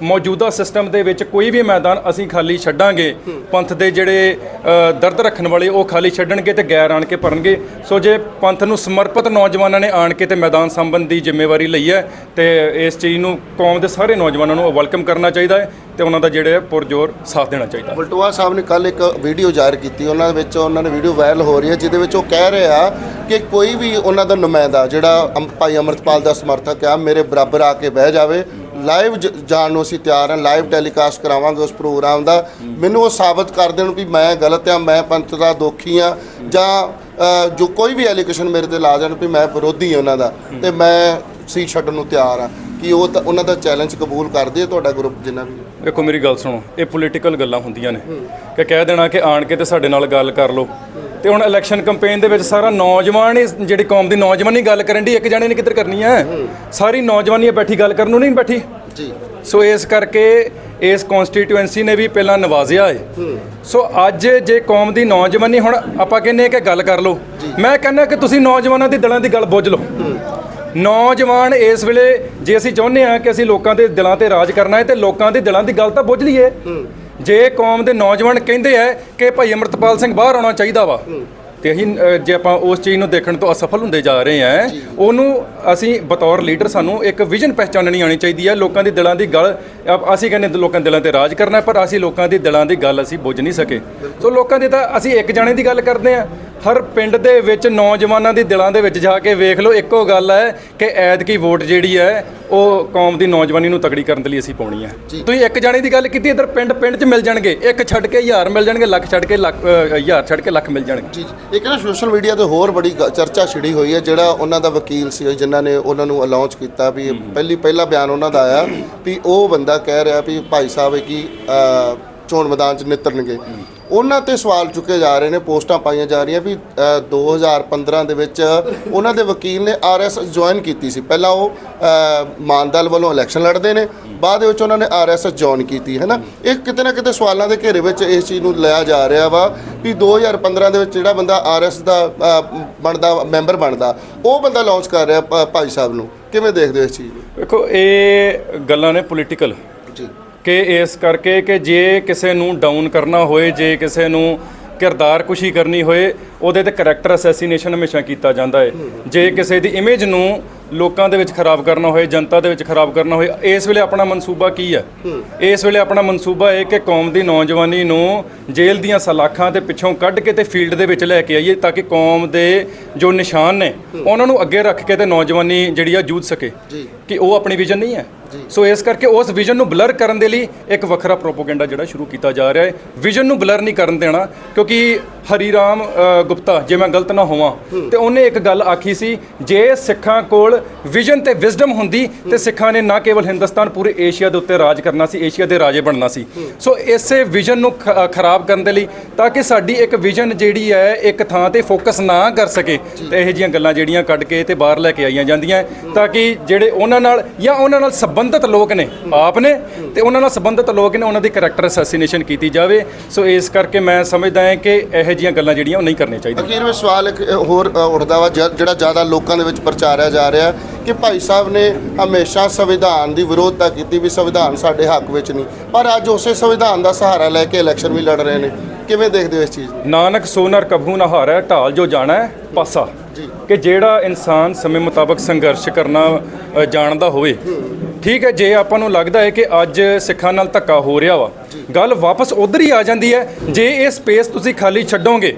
ਮੌਜੂਦਾ ਸਿਸਟਮ ਦੇ ਵਿੱਚ ਕੋਈ ਵੀ ਮੈਦਾਨ ਅਸੀਂ ਖਾਲੀ ਛੱਡਾਂਗੇ। ਪੰਥ ਦੇ ਜਿਹੜੇ ਦਰਦ ਰੱਖਣ ਵਾਲੇ ਉਹ ਖਾਲੀ ਛੱਡਣਗੇ ਤੇ ਗੈਰ ਆਣ ਕੇ ਭਰਨਗੇ। ਸੋ ਜੇ ਪੰਥ ਨੂੰ ਸਮਰਪਿਤ ਨੌਜਵਾਨਾਂ ਨੇ ਆਣ ਕੇ ਤੇ ਮੈਦਾਨ ਸੰਬੰਧ ਦੀ ਜ਼ਿੰਮੇਵਾਰੀ ਲਈ ਹੈ, ਤੇ ਇਸ ਚੀਜ਼ ਨੂੰ ਕੌਮ ਦੇ ਸਾਰੇ ਨੌਜਵਾਨਾਂ ਨੂੰ ਵੈਲਕਮ ਕਰਨਾ ਚਾਹੀਦਾ ਹੈ ਤੇ ਉਹਨਾਂ ਦਾ ਜਿਹੜੇ ਪੁਰਜੋਰ ਸਾਥ ਦੇਣਾ ਚਾਹੀਦਾ ਹੈ। ਬਲਟੋਆ ਸਾਹਿਬ ਨੇ ਕੱਲ ਇੱਕ ਵੀਡੀਓ ਜਾਰੀ ਕੀਤੀ। ਉਹਨਾਂ ਦੇ ਵਿੱਚ ਉਹਨਾਂ ਨੇ ਵੀਡੀਓ ਵਾਇਰਲ ਹੋ ਰਹੀ ਹੈ, ਜਿਹਦੇ ਵਿੱਚ ਉਹ ਕਹਿ ਰਹੇ ਆ ਕਿ ਕੋਈ ਵੀ ਉਹਨਾਂ ਦਾ ਨੁਮਾਇੰਦਾ, ਜਿਹੜਾ ਅਮ- ਭਾਈ ਅਮਰਤਪਾਲ ਦਾ ਸਮਰਥਕ ਆ, ਮੇਰੇ ਬਰਾਬਰ ਆ ਕੇ ਬਹਿ ਜਾਵੇ ਲਾਈਵ ਜਾਣ ਨੂੰ ਅਸੀਂ ਤਿਆਰ ਹਾਂ, ਲਾਈਵ ਟੈਲੀਕਾਸਟ ਕਰਾਵਾਂਗੇ ਉਸ ਪ੍ਰੋਗਰਾਮ ਦਾ। ਮੈਨੂੰ ਉਹ ਸਾਬਤ ਕਰ ਦੇਣ ਵੀ ਮੈਂ ਗਲਤ ਆ ਮੈਂ ਪੰਥ ਦਾ ਦੋਖੀ ਆ ਜਾਂ ਜੋ ਕੋਈ ਵੀ ਐਲੀਗੇਸ਼ਨ ਮੇਰੇ ਤੇ ਲਾ ਦੇਣ ਵੀ ਮੈਂ ਵਿਰੋਧੀ ਹਾਂ ਉਹਨਾਂ ਦਾ ਤੇ ਮੈਂ ਸੀ ਛੱਡਣ ਨੂੰ ਤਿਆਰ ਆ ਕਿ ਉਹ ਤਾਂ, ਉਹਨਾਂ ਦਾ ਚੈਲੰਜ ਕਬੂਲ ਕਰਦੇ ਆ ਤੁਹਾਡਾ ਗਰੁੱਪ ਜਿੰਨਾ ਵੀ ਵੇਖੋ ਮੇਰੀ ਗੱਲ ਸੁਣੋ, ਇਹ ਪੋਲੀਟੀਕਲ ਗੱਲਾਂ ਹੁੰਦੀਆਂ ਨੇ। ਕਿ ਕਹਿ ਦੇਣਾ ਕਿ ਆਣ ਕੇ ਤੇ ਸਾਡੇ ਨਾਲ ਗੱਲ ਕਰ ਲਓ। ਤੇ ਹੁਣ ਇਲੈਕਸ਼ਨ ਕੈਂਪੇਨ ਦੇ ਵਿੱਚ ਸਾਰਾ ਨੌਜਵਾਨ ਹੀ ਜਿਹੜੀ ਕੌਮ ਦੀ ਨੌਜਵਾਨੀ ਗੱਲ ਕਰਨ ਦੀ ਇੱਕ ਜਾਣੇ ਨੇ ਕਿੱਧਰ ਕਰਨੀ ਹੈ? ਸਾਰੀ ਨੌਜਵਾਨੀ ਬੈਠੀ ਗੱਲ ਕਰਨ ਨੂੰ ਨਹੀਂ ਬੈਠੀ? ਜੀ। ਸੋ ਇਸ ਕਰਕੇ ਇਸ ਕਨਸਟੀਟੂਐਂਸੀ ਨੇ ਵੀ ਪਹਿਲਾਂ ਨਵਾਜ਼ਿਆ ਹੈ। ਸੋ ਅੱਜ ਜੇ ਕੌਮ ਦੀ ਨੌਜਵਾਨੀ ਹੁਣ ਆਪਾਂ ਕਹਿੰਦੇ ਹਾਂ ਕਿ ਗੱਲ ਕਰ ਲਓ। ਮੈਂ ਕਹਿੰਦਾ ਕਿ ਤੁਸੀਂ ਨੌਜਵਾਨਾਂ ਦੀ ਦਿਲਾਂ ਦੀ ਗੱਲ ਬੁੱਝ ਲਓ। ਨੌਜਵਾਨ ਇਸ ਵੇਲੇ ਜੇ ਅਸੀਂ ਚਾਹੁੰਦੇ ਹਾਂ ਕਿ ਅਸੀਂ ਲੋਕਾਂ ਦੇ ਦਿਲਾਂ ਤੇ ਰਾਜ ਕਰਨਾ ਹੈ ਤੇ ਲੋਕਾਂ ਦੇ ਦਿਲਾਂ ਦੀ ਗੱਲ ਤਾਂ ਬੁੱਝ ਲਈਏ। ਜੇ ਕੌਮ ਦੇ ਨੌਜਵਾਨ ਕਹਿੰਦੇ ਆ ਕਿ ਭਾਈ ਅਮਰਤਪਾਲ ਸਿੰਘ ਬਾਹਰ ਆਉਣਾ ਚਾਹੀਦਾ ਵਾ ਤੇ ਅਸੀਂ ਅ, ਜੇ ਆਪਾਂ ਉਸ ਚੀਜ਼ ਨੂੰ ਦੇਖਣ ਤੋਂ ਅਸਫਲ ਹੁੰਦੇ ਜਾ ਰਹੇ ਹਾਂ ਉਹਨੂੰ ਅਸੀਂ ਬਤੌਰ ਲੀਡਰ ਸਾਨੂੰ ਇੱਕ ਵਿਜ਼ਨ ਪਹਿਚਾਨਣੀ ਆਣੀ ਚਾਹੀਦੀ ਹੈ ਲੋਕਾਂ ਦੀ ਦਿਲਾਂ ਦੀ ਗੱਲ ਅ, ਅਸੀਂ ਕਹਿੰਦੇ ਲੋਕਾਂ ਦੇ ਦਿਲਾਂ ਤੇ ਰਾਜ ਕਰਨਾ ਹੈ, ਪਰ ਅਸੀਂ ਲੋਕਾਂ ਦੀ ਦਿਲਾਂ ਦੀ ਗੱਲ ਅਸੀਂ ਬੁੱਝ ਨਹੀਂ ਸਕੇ। ਸੋ ਲੋਕਾਂ ਦੀ ਤਾਂ ਅਸੀਂ ਇੱਕ ਜਾਣੇ ਦੀ ਗੱਲ ਕਰਦੇ ਹਾਂ ਹਰ ਪਿੰਡ ਦੇ ਵਿੱਚ ਨੌਜਵਾਨਾਂ ਦੀ ਦਿਲਾਂ ਦੇ ਵਿੱਚ ਜਾ ਕੇ ਵੇਖ ਲਓ ਇੱਕੋ ਗੱਲ ਹੈ ਕਿ ਐਤਕੀ ਵੋਟ ਜਿਹੜੀ ਹੈ ਉਹ ਕੌਮ ਦੀ ਨੌਜਵਾਨੀ ਨੂੰ ਤਗੜੀ ਕਰਨ ਦੇ ਲਈ ਅਸੀਂ ਪਾਉਣੀ ਹੈ। ਤੁਸੀਂ ਇੱਕ ਜਾਣੇ ਦੀ ਗੱਲ ਕੀਤੀ ਇਧਰ ਪਿੰਡ ਪਿੰਡ 'ਚ ਮਿਲ ਜਾਣਗੇ ਇੱਕ ਛੱਡ ਕੇ ਹਜ਼ਾਰ ਮਿਲ ਜਾਣਗੇ ਲੱਖ ਛੱਡ ਕੇ ਲੱਖ ਹਜ਼ਾਰ ਛੱਡ ਕੇ ਲੱਖ ਮਿਲ ਜਾਣਗੇ। ਜੀ। ਇੱਕ ਨਾ ਸੋਸ਼ਲ ਮੀਡੀਆ ਤੇ ਹੋਰ ਬੜੀ ਚਰਚਾ ਛਿੜੀ ਹੋਈ ਹੈ ਜਿਹੜਾ ਉਹਨਾਂ ਦਾ ਵਕੀਲ ਸੀ ਜਿਨ੍ਹਾਂ ਨੇ ਉਹਨਾਂ ਨੂੰ ਅਲਾਉਂਚ ਕੀਤਾ ਵੀ ਪਹਿਲੀ ਪਹਿਲਾ ਬਿਆਨ ਉਹਨਾਂ ਦਾ ਆਇਆ ਵੀ ਉਹ ਬੰਦਾ ਕਹਿ ਰਿਹਾ ਵੀ ਭਾਈ ਸਾਹਿਬ ਕੀ ਚੋਣ ਮੈਦਾਨ 'ਚ ਨਿਤਰਨਗੇ। ਉਹਨਾਂ ਤੇ ਸਵਾਲ ਚੁੱਕੇ ਜਾ ਰਹੇ ਨੇ ਪੋਸਟਾਂ ਪਾਈਆਂ ਜਾ ਰਹੀਆਂ ਵੀ ਅ, 2015 ਦੇ ਵਿੱਚ ਉਹਨਾਂ ਦੇ ਵਕੀਲ ਨੇ ਆਰਐਸਐਸ ਜੁਆਇਨ ਕੀਤੀ ਸੀ। ਪਹਿਲਾਂ ਉਹ ਅ, ਮਾਨਦਲ ਵੱਲੋਂ ਇਲੈਕਸ਼ਨ ਲੜਦੇ ਨੇ ਬਾਅਦ ਵਿੱਚ ਉਹਨਾਂ ਨੇ ਆਰਐਸਐਸ ਜੁਆਇਨ ਕੀਤੀ ਹੈ ਨਾ? ਇਹ ਕਿਤੇ ਨਾ ਕਿਤੇ ਸਵਾਲਾਂ ਦੇ ਘੇਰੇ ਵਿੱਚ ਇਸ ਚੀਜ਼ ਨੂੰ ਲਿਆ ਜਾ ਰਿਹਾ ਵਾ ਵੀ 2015 ਦੇ ਵਿੱਚ ਜਿਹੜਾ ਬੰਦਾ ਆਰਐਸ ਦਾ ਬਣਦਾ ਮੈਂਬਰ ਬਣਦਾ ਉਹ ਬੰਦਾ ਲਾਂਚ ਕਰ ਰਿਹਾ ਭਾਈ ਸਾਹਿਬ ਨੂੰ। ਕਿਵੇਂ ਦੇਖਦੇ ਹੋ ਇਸ ਚੀਜ਼ ਨੂੰ? ਵੇਖੋ ਇਹ ਗੱਲਾਂ ਨੇ ਪੋਲੀਟੀਕਲ। ਕਿ ਇਸ ਕਰਕੇ ਕਿ ਜੇ ਕਿਸੇ ਨੂੰ ਡਾਊਨ ਕਰਨਾ ਹੋਏ, ਜੇ ਕਿਸੇ ਨੂੰ ਕਿਰਦਾਰ ਕੁਸ਼ੀ ਕਰਨੀ ਹੋਏ, ਉਹਦੇ ਤੇ ਕਰੈਕਟਰ ਅਸੈਸੀਨੇਸ਼ਨ ਹਮੇਸ਼ਾ ਕੀਤਾ ਜਾਂਦਾ ਹੈ। ਜੇ ਕਿਸੇ ਦੀ ਇਮੇਜ ਨੂੰ ਲੋਕਾਂ ਦੇ ਵਿੱਚ ਖਰਾਬ ਕਰਨਾ ਹੋਏ ਜਨਤਾ ਦੇ ਵਿੱਚ ਖਰਾਬ ਕਰਨਾ ਹੋਏ ਇਸ ਵੇਲੇ ਆਪਣਾ ਮਨਸੂਬਾ ਕੀ ਹੈ? ਇਸ ਵੇਲੇ ਆਪਣਾ ਮਨਸੂਬਾ ਇਹ ਕਿ ਕੌਮ ਦੀ ਨੌਜਵਾਨੀ ਨੂੰ ਜੇਲ੍ਹ ਦੀਆਂ ਸਲਾਖਾਂ ਤੇ ਪਿੱਛੋਂ ਕੱਢ ਕੇ ਤੇ ਫੀਲਡ ਦੇ ਵਿੱਚ ਲੈ ਕੇ ਆਈਏ ਤਾਂ ਕਿ ਕੌਮ ਦੇ ਜੋ ਨਿਸ਼ਾਨ ਨੇ ਉਹਨਾਂ ਨੂੰ ਅੱਗੇ ਰੱਖ ਕੇ ਤੇ ਨੌਜਵਾਨੀ ਜਿਹੜੀ ਆ ਜੂਝ ਸਕੇ ਕਿ ਉਹ ਆਪਣੀ ਵਿਜ਼ਨ ਨਹੀਂ ਹੈ। ਸੋ ਇਸ ਕਰਕੇ ਉਸ ਵਿਜ਼ਨ ਨੂੰ ਬਲਰ ਕਰਨ ਦੇ ਲਈ ਇੱਕ ਵੱਖਰਾ ਪ੍ਰੋਪੋਗੈਂਡਾ ਜਿਹੜਾ ਸ਼ੁਰੂ ਕੀਤਾ ਜਾ ਰਿਹਾ ਹੈ। ਵਿਜ਼ਨ ਨੂੰ ਬਲਰ ਨਹੀਂ ਕਰਨ ਦੇਣਾ ਕਿਉਂਕਿ ਹਰੀ ਰਾਮ ਅ, ਗੁਪਤਾ ਜੇ ਮੈਂ ਗਲਤ ਨਾ ਹੋਵਾਂ ਤੇ ਉਹਨੇ ਇੱਕ ਗੱਲ ਆਖੀ ਸੀ ਜੇ ਸਿੱਖਾਂ ਕੋਲ ਕੋਲ ਵਿਜ਼ਨ ਤੇ ਵਿਜ਼ਡਮ ਹੁੰਦੀ ਤੇ ਸਿੱਖਾਂ ਨੇ ਨਾ ਕੇਵਲ ਹਿੰਦੁਸਤਾਨ, ਪੂਰੇ ਏਸ਼ੀਆ ਦੇ ਉੱਤੇ ਰਾਜ ਕਰਨਾ ਸੀ ਏਸ਼ੀਆ ਦੇ ਰਾਜੇ ਬਣਨਾ ਸੀ। ਸੋ ਇਸੇ ਵਿਜ਼ਨ ਨੂੰ ਖ- ਖਰਾਬ ਕਰਨ ਦੇ ਲਈ ਤਾਂ ਕਿ ਸਾਡੀ ਇੱਕ ਵਿਜ਼ਨ ਜਿਹੜੀ ਹੈ, ਇੱਕ ਥਾਂ ਤੇ ਫੋਕਸ ਨਾ ਕਰ ਸਕੇ, ਤੇ ਇਹੋ ਜਿਹੀਆਂ ਗੱਲਾਂ ਜਿਹੜੀਆਂ ਕੱਢ ਕੇ ਤੇ ਬਾਹਰ ਲੈ ਕੇ ਆਈਆਂ ਜਾਂਦੀਆਂ ਤਾਂ ਕਿ ਜਿਹੜੇ ਉਹਨਾਂ ਨਾਲ ਜਾਂ ਉਹਨਾਂ ਨਾਲ ਸੰਬੰਧਿਤ ਲੋਕ ਨੇ, ਆਪ ਨੇ, ਤੇ ਉਹਨਾਂ ਨਾਲ ਸੰਬੰਧਿਤ ਲੋਕ ਨੇ, ਉਹਨਾਂ ਦੀ ਕੈਰੈਕਟਰ ਅਸੈਸੀਨੇਸ਼ਨ ਕੀਤੀ ਜਾਵੇ। ਸੋ ਇਸ ਕਰਕੇ ਮੈਂ ਸਮਝਦਾ ਹਾਂ ਕਿ ਇਹੋ ਜਿਹੀਆਂ ਗੱਲਾਂ ਜਿਹੜੀਆਂ ਉਹ ਨਹੀਂ ਕਰਨੀਆਂ ਚਾਹੀਦੀਆਂ। ਅਖੀਰ ਵਿੱਚ ਸਵਾਲ ਇੱਕ ਹੋਰ ਉੱਠਦਾ ਵਾ ਜਿਹੜਾ ਜ਼ਿਆਦਾ ਲੋਕਾਂ ਦੇ ਵਿੱਚ ਪ੍ਰਚਾਰਿਆ ਜਾ ਰਿਹਾ ਕਿ ਭਾਈ ਸਾਹਿਬ ਨੇ ਹਮੇਸ਼ਾ ਸੰਵਿਧਾਨ ਦੀ ਵਿਰੋਧਤਾ ਕੀਤੀ ਵੀ ਸੰਵਿਧਾਨ ਸਾਡੇ ਹੱਕ ਵਿੱਚ ਨਹੀਂ। ਪਰ ਅੱਜ ਉਸੇ ਸੰਵਿਧਾਨ ਦਾ ਸਹਾਰਾ ਲੈ ਕੇ ਇਲੈਕਸ਼ਨ ਵੀ ਲੜ ਰਹੇ ਨੇ। ਕਿਵੇਂ ਦੇਖਦੇ ਹੋ ਇਸ ਚੀਜ਼ ਨੂੰ? ਨਾਨਕ ਸੋਨਰ ਕਭੂ ਨਾ ਹਾਰੈ ਢਾਲ ਜੋ ਜਾਣਾ ਹੈ ਪਾਸਾ। ਕਿ ਜਿਹੜਾ ਇਨਸਾਨ ਸਮੇਂ ਮੁਤਾਬਕ ਸੰਘਰਸ਼ ਕਰਨਾ ਅ, ਜਾਣਦਾ ਹੋਵੇ। ਠੀਕ ਹੈ ਜੇ ਆਪਾਂ ਨੂੰ ਲੱਗਦਾ ਹੈ ਕਿ ਅੱਜ ਸਿੱਖਾਂ ਨਾਲ ਧੱਕਾ ਹੋ ਰਿਹਾ ਵਾ ਗੱਲ ਵਾਪਸ ਉਧਰ ਹੀ ਆ ਜਾਂਦੀ ਹੈ। ਜੇ ਇਹ ਸਪੇਸ ਤੁਸੀਂ ਖਾਲੀ ਛੱਡੋਗੇ